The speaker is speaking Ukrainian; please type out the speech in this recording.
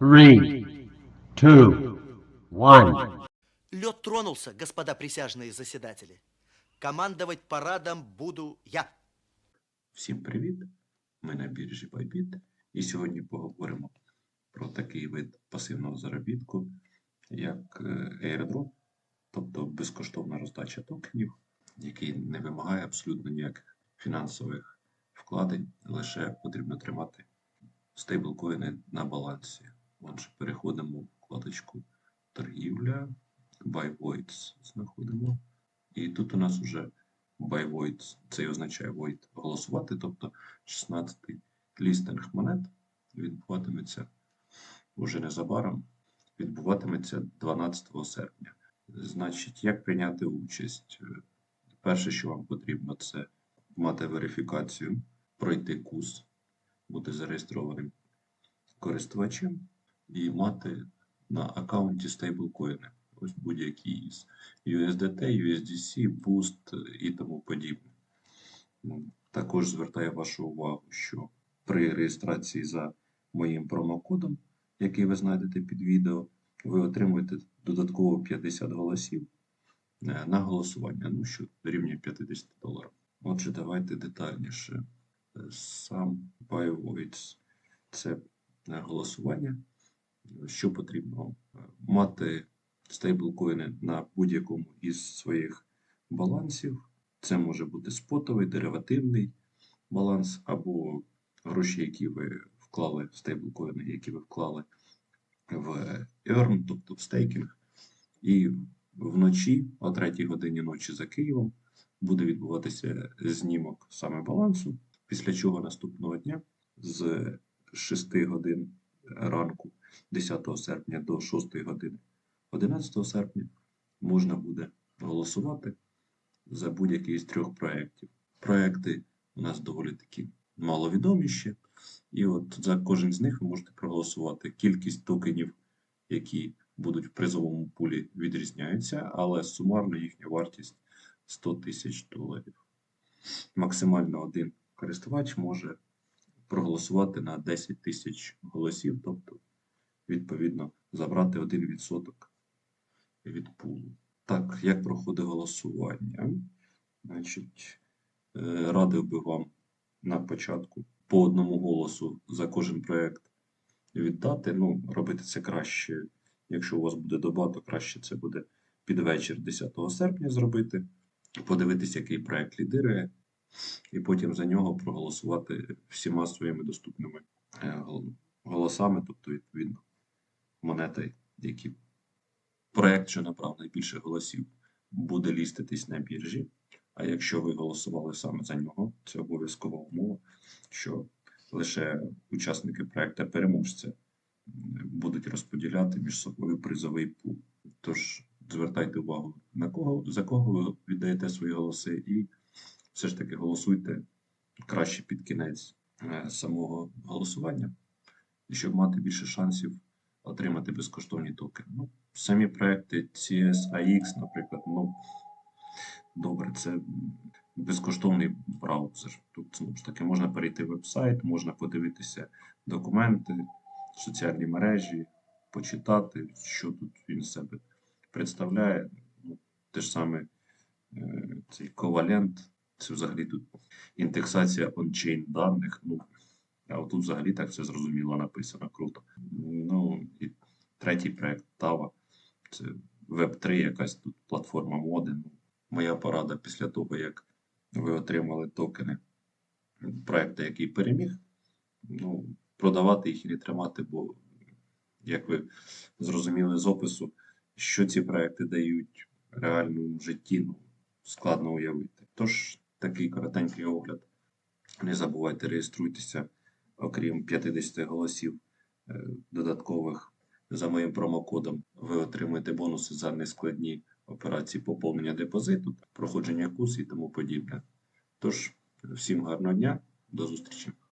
Three, two, one. Лед тронулся, господа присяжные заседатели. Командовать парадом буду я. Всім привіт! Ми на біржі Bybit і сьогодні поговоримо про такий вид пасивного заробітку, як е, airdrop, тобто безкоштовна роздача токенів, який не вимагає абсолютно ніяких фінансових вкладень, лише потрібно тримати стейблкоїни на балансі. Отже, переходимо в вкладочку торгівля, Buy Voids знаходимо. І тут у нас вже buy void, це і означає void голосувати, тобто 16-й лістинг монет відбуватиметься уже незабаром, відбуватиметься 12 серпня. Значить, як прийняти участь? Перше, що вам потрібно, це мати верифікацію, пройти курс, бути зареєстрованим користувачем і мати на аккаунті стейблкоїни. Ось будь-які із USDT, USDC, Boost і тому подібне. Ну, Також звертаю вашу увагу, що при реєстрації за моїм промокодом, який ви знайдете під відео, ви отримуєте додатково 50 голосів е, на голосування, ну що дорівнює 50 доларів. Отже, давайте детальніше. Е, Сам BioVoids – це е, голосування. Що потрібно? Е, Мати стейблкоїни на будь-якому із своїх балансів. Це може бути спотовий, деривативний баланс, або гроші, які ви вклали в стейблкоїни, які ви вклали в Earn, тобто в стейкінг. І вночі, о 3 годині ночі за Києвом, буде відбуватися знімок саме балансу, після чого наступного дня з 6 годин ранку 10 серпня до 6 години 11 серпня можна буде голосувати за будь-який з трьох проєктів. Проекти у нас доволі такі маловідоміші, і от за кожен з них ви можете проголосувати. Кількість токенів, які будуть в призовому пулі, відрізняються, але сумарно їхня вартість 100 тисяч доларів. Максимально один користувач може проголосувати на 10 тисяч голосів, тобто, відповідно, забрати 1% від пулу. Так, як проходить голосування? Значить, е, радив би вам на початку по одному голосу за кожен проєкт віддати. Ну, робити це краще. Якщо у вас буде доба, то краще це буде під вечір 10 серпня зробити, подивитися, який проєкт лідирує, і потім за нього проголосувати всіма своїми доступними е, голосами, тобто, відповідно, монети, які проект, що набрав найбільше голосів, буде ліститись на біржі. А якщо ви голосували саме за нього, це обов'язкова умова, що лише учасники проекту переможця будуть розподіляти між собою призовий пул. Тож звертайте увагу на кого за кого ви віддаєте свої голоси, і все ж таки голосуйте краще під кінець е, самого голосування, щоб мати більше шансів отримати безкоштовні токени. Ну, самі проекти CSAX, наприклад, ну добре, це безкоштовний браузер. Тут знову ж таки можна перейти в веб-сайт, можна подивитися документи, соціальні мережі, почитати, що тут він себе представляє. Ну, те ж саме е, цей ковалент, це взагалі тут індексація on-chain даних. Ну, а отут взагалі так все зрозуміло написано, круто. Ну і третій проект Тава. Це Web3, якась тут платформа моди. Ну, моя порада після того, як ви отримали токени проекту, який переміг, ну, продавати їх і тримати, бо, як ви зрозуміли з опису, що ці проекти дають реальному житті, ну, складно уявити. Тож, такий коротенький огляд. Не забувайте реєструйтеся, окрім 50 голосів е, додаткових за моїм промокодом. Ви отримаєте бонуси за нескладні операції поповнення депозиту, проходження курсу і тому подібне. Тож, всім гарного дня, до зустрічі!